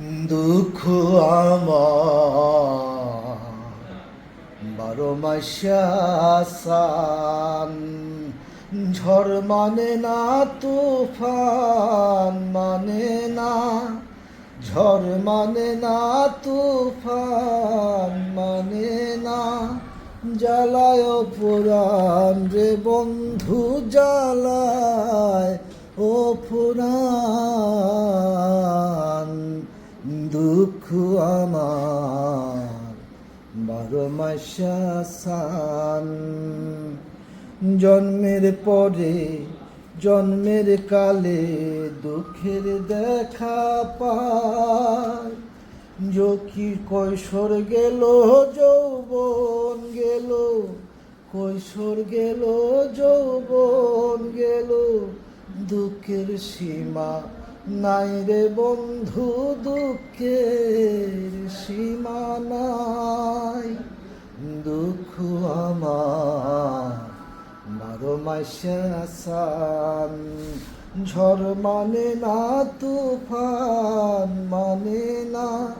দুঃখ আমার। ঝড় মানে না তুফান মানে না। ঝড় মানে না তুফান মানে না। জ্বালায় পুরাণ রে বন্ধু, জ্বালায় ও পুরাণ মাসান জন্মের পরে, জন্মের কালে দুঃখের দেখা পায়। যকি কৈশোর গেল, যৌবন গেল, কৈশোর গেল, যৌবন গেল। দুঃখের সীমা নাই রে বন্ধু, দুঃখের সীমা নাই। দুঃখ আমার বারো মাসে আসান। ঝড় মানে না তুফান মানে না।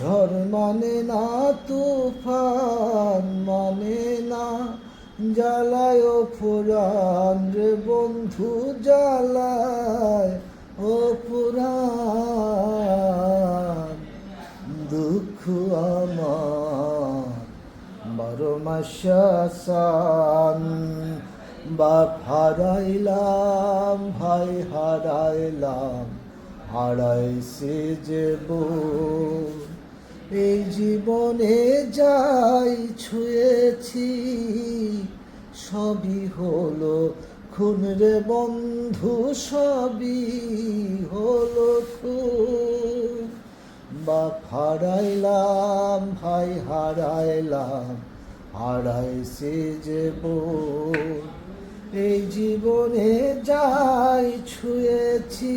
ঝড় মানে না তুফান মানে না। জ্বালায় ও রে বন্ধু, জ্বালায় ও পুরাণ দুঃখ আমার। মাসান বাপ হারাইলাম ভাই হারাইলাম, হারাইছে যে। এই জীবনে যাই ছুঁয়েছি, সবই হলো খুন রে বন্ধু, সবই হলো খুন বাপ হারাইলাম ভাই হারাইলাম হারাইছে যে বোন। এই জীবনে যাই ছুঁয়েছি,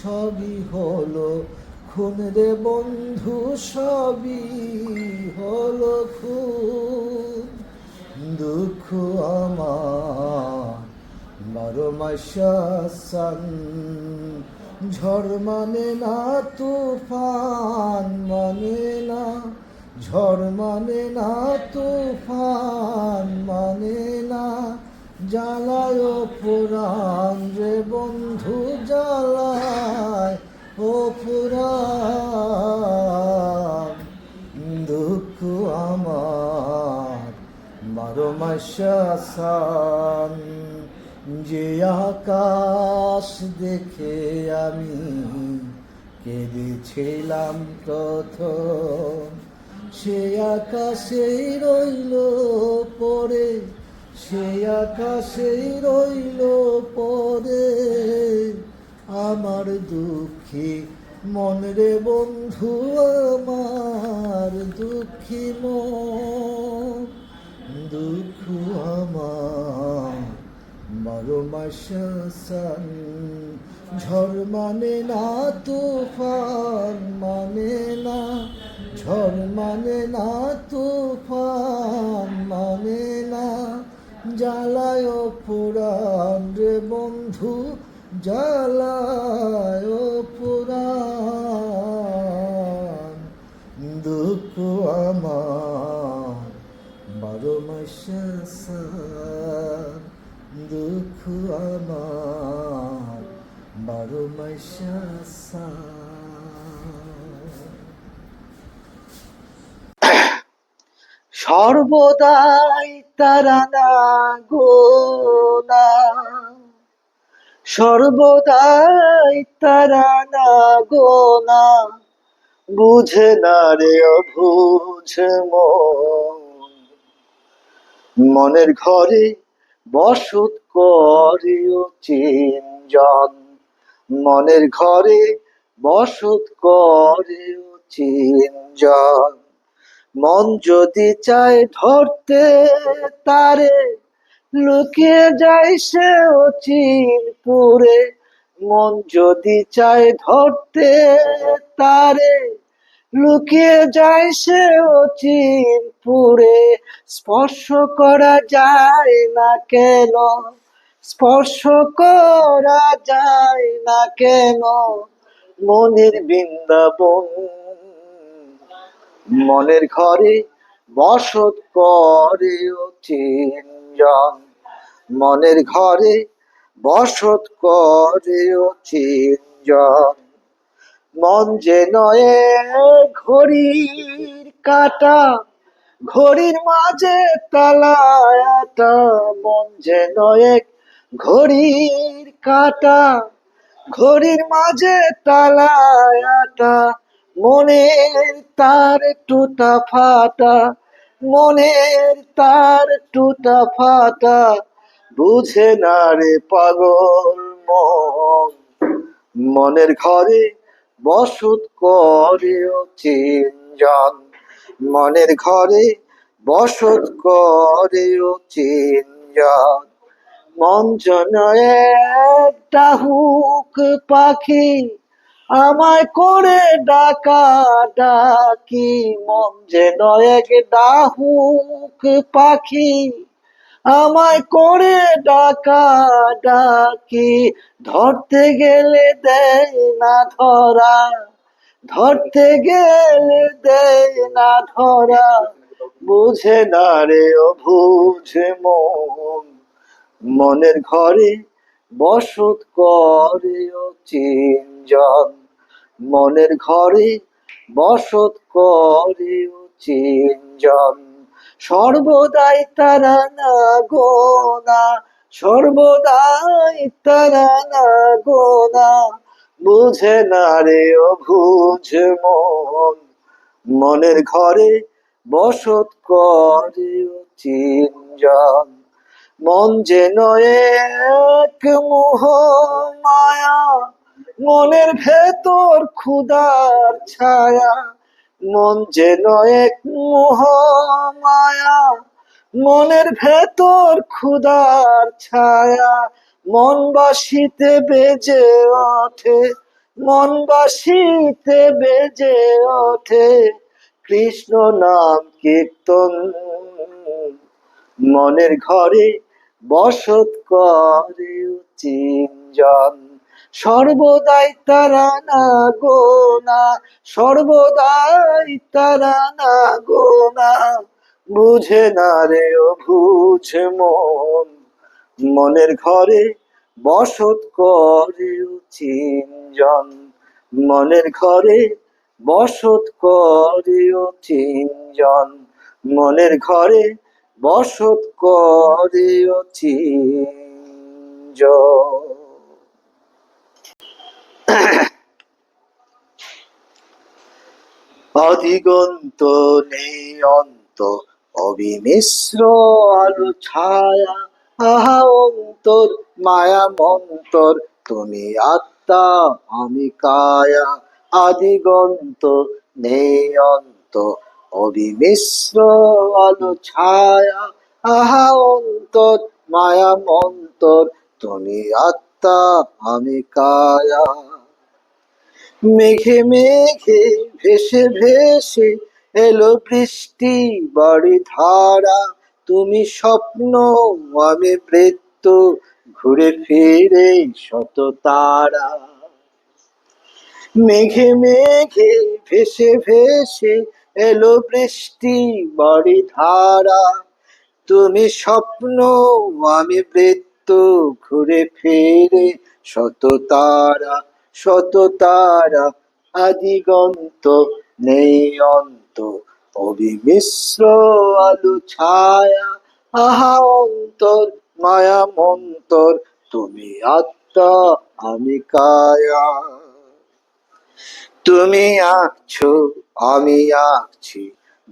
সবই হলো খুন রে বন্ধু, সবই হলো খুন দুঃখ আমার মাসান ঝড় মানে না, তুফান মানে না ঝড় মানে না, তুফান মানে না। জ্বালায় পুরাণ রে বন্ধু, জ্বালায় ও পুরাণ। দুঃখ আমার বারো মাসান যে আকাশ দেখে আমি কেঁদেছিলাম প্রথম। সে আকাশেই রইল পরে, সে আকাশেই রইল পরে। আমার দুঃখী মন রে বন্ধু, আমার দুঃখী মন। দুঃখ আমার বারো ঝড় মানে না তুফান। জ্বালায় পুরাণ। দুঃখ আমার বারো মাসান দুঃখ আমার বারো মাসান সর্বদাই তারা না গোনা। সর্বদাই তারা না গোনা বুঝে না রে মন। মনের ঘরে বসত করে চিনজন। মনের ঘরে বসত করে চিনজন। মন যদি চায় ধরতে তারে লুকিয়ে যায় সে চিনপুরে মন যদি চায় ধরতে তারে, লুকিয়ে যায় সে চিনপুরে স্পর্শ করা যায় না কেন? স্পর্শ করা যায় না কেন? মনের বৃন্দাবন, মনের ঘরে বসত করে চিনজন মনের ঘরে বসত করে চিনজন মন যে নয় ঘড়ির কাটা, ঘড়ির মাঝে তালায়াটা মন যে নয় ঘড়ির কাটা, ঘড়ির মাঝে তালায়াটা মনের তার টুটা ফাটা, মনের তার টুটা ফাটা। বুঝে না রে পাগল মন। মনের ঘরে বসত করে চিনজন। মনের ঘরে বসত করে চিনজন। মন যেন একটা হুক পাখি, আমায় করে ডাকা ডাকি। মন যেন এক ডাহুক পাখি। আমায় করে ডাকা, ডাকি। ধরতে গেলে দেয় না ধরা। ধরতে গেলে দেয় না ধরা। বুঝে না রে ও বুঝে মন। মনের ঘরে বসত করে ও চিনজন। মনের ঘরে বসত করে ও চিনজন। সর্বদাই তারা না গোনা সর্বদাই তারা না গোনা বুঝে না রে ও বুঝে মন, মনের ঘরে বসত করে চিনজন মন যেন এক মোহ মায়া, মনের ভেতর ক্ষুদার ছায়া মন যেন এক মোহ মায়া মনের ভেতর ক্ষুদার ছায়া। মন বাসিতে বেজে ওঠে মন বাসিতে বেজে ওঠে। কৃষ্ণ নাম কীর্তন, মনের ঘরে বসত করে চিনজন সর্বদাই তারা না গোনা, সর্বদাই তারা না গোনা। বুঝে না রে ও বুঝে মন, মনের ঘরে বসত করে চিনজন। মনের ঘরে বসত করে চিনজন, মনের ঘরে বসত করে চিনজন। অদিগন্ত নেই অন্ত অবিমিশ্র আলো ছায়া। আহা, অন্তর, মায়া, মন্তর, তুমি আত্মা, আমি কায়া। আদিগন্ত নেই অন্ত অবিমিশ্র আলো ছায়া। আহা, অন্তর, মায়া, মন্তর, তুমি আত্মা, আমি কায়া। মেঘে মেঘে ভেসে ভেসে এলো বৃষ্টি, বাড়ি ধারা। তুমি স্বপ্ন, আমি বৃত্ত, ঘুরে ফিরে শত তারা। মেঘে মেঘে ভেসে ভেসে এলো বৃষ্টি, বাড়ি ধারা। তুমি স্বপ্ন, আমি বৃত্ত, ঘুরে ফিরে শত তারা। শত তারা আদিগন্ত নেই অন্ত। অবিমিশ্র আলো ছায়া, আহা অন্তর, মায়া মন্তর, তুমি আত্মা, আমি কায়া। তুমি আঁকছো আমি আঁকছি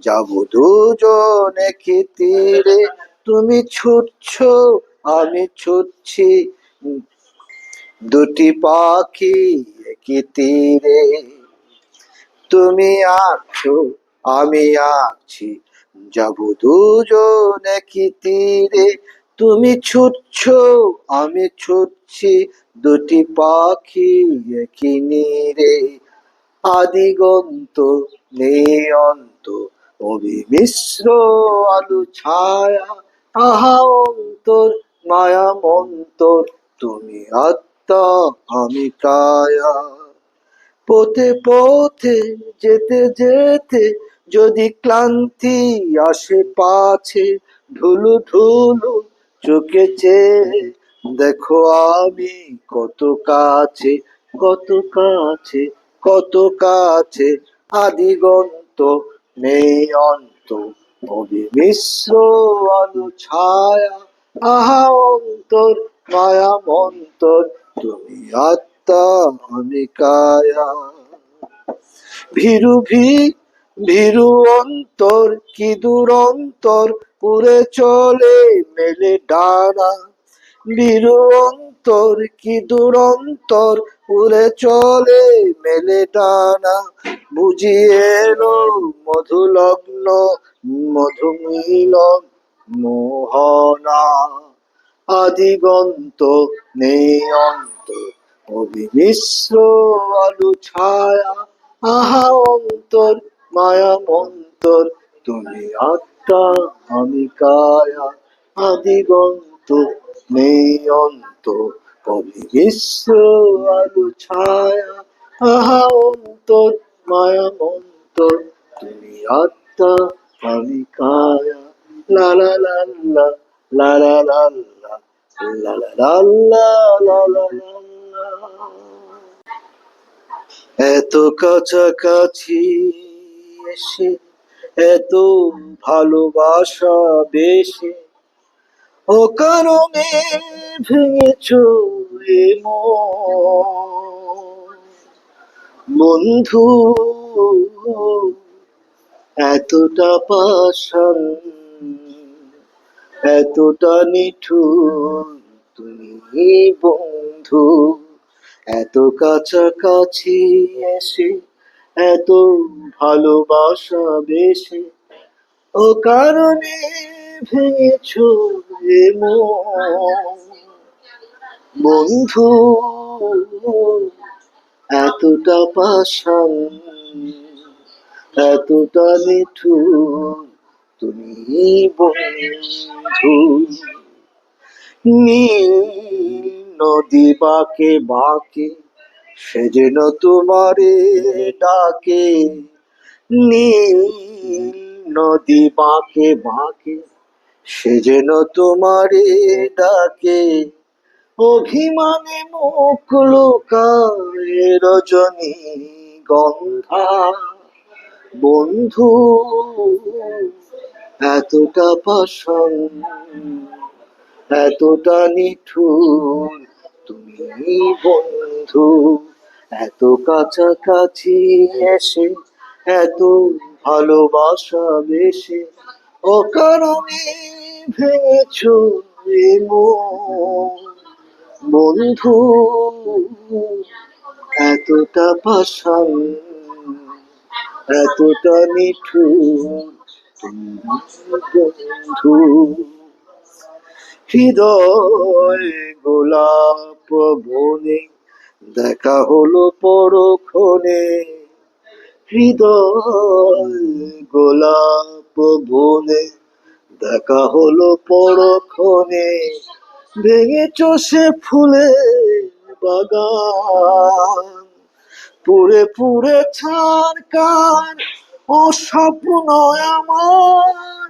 যাব দুজন একই তীরে তুমি ছুটছো, আমি ছুটছি দুটি পাখি একই তীরে। তুমি আঁকছো আমি আঁকছি যাব দুজন একই তীরে। তুমি ছুটছো, আমি ছুটছি, দুটি পাখি একই নীরে। আদিগন্ত নেই অন্ত অবিমিশ্র আলু ছায়া আহা অন্তর মায়া মন্তর তুমি আত্মা আমি কায়া পথে পথে যেতে যেতে যদি ক্লান্তি আসে পাছে ঢুলু ঢুলু চোখে চেয়ে দেখো আমি কত কাছে কত কাছে কত কাছে। আদিগন্ত নেই অন্ত অবিমিশ্র আলো ছায়া, আহা অন্তর, মায়া মন্তর। তুমি আত্মা আমি কায়া ভীরু ভীরু অন্তর কি দুরন্তর উড়ে চলে মেলে ডানা ভীরু অন্তর কি দুরন্তর উড়ে চলে মেলে ডানা বুঝিয়ে এলো মধুলগ্ন মধুমিলন মোহনা আদিগন্ত নেই অন্ত অবিমিশ্র আলু ছায়া, আহা অন্তর, মায়া মন্তর, তুমি আত্মা, আমি কায়া, আদিগন্ত নেই অন্ত অবিমিশ্র আলু ছায়া, আহা অন্তর, মায়া মন্তর, তুমি আত্মা, আমি কায়া, লা লা লা লা। la la la la la la la la la la la la এত কাছাকাছি এসে এত ভালোবাসা বেশে ও কারণে ভেঙেছ বন্ধু এতটা পাশান এতটা নিঠুর তুমি বন্ধু এত কাছাকাছি এসে, এত ভালোবাসা বেশে, ও কারণে ভেঙেছ। বন্ধু, এতটা পাশান এতটা নিঠুর তুমি বন্ধু। নীল নদী বাঁকে বাঁকে, সে যেন তোমারে ডাকে। নীল নদী বাঁকে বাঁকে, সে যেন তোমারে ডাকে। অভিমানে মুখ লোকায় রজনী গন্ধা। বন্ধু, এতটা পাশন এতটা নিঠুর তুমি বন্ধু, এত কাছাকাছি এসে এত ভালোবাসা বেশে, অকারণে ভেঙেছ। বন্ধু, এতটা পাশান এতটা তুমি বন্ধু হৃদয় গোলাপ বনে দেখা হলো পরক্ষণে হৃদয় গোলাপ বনে, দেখা হলো পরক্ষণে, ভেঙেছ সে ফুলের বাগান। পুরে পুরে ছাড় ও অস্বপ্ন আমার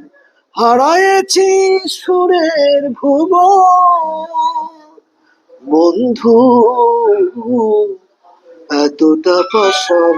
হারায়েছি সুরের ভুব বন্ধু এতটা পাশান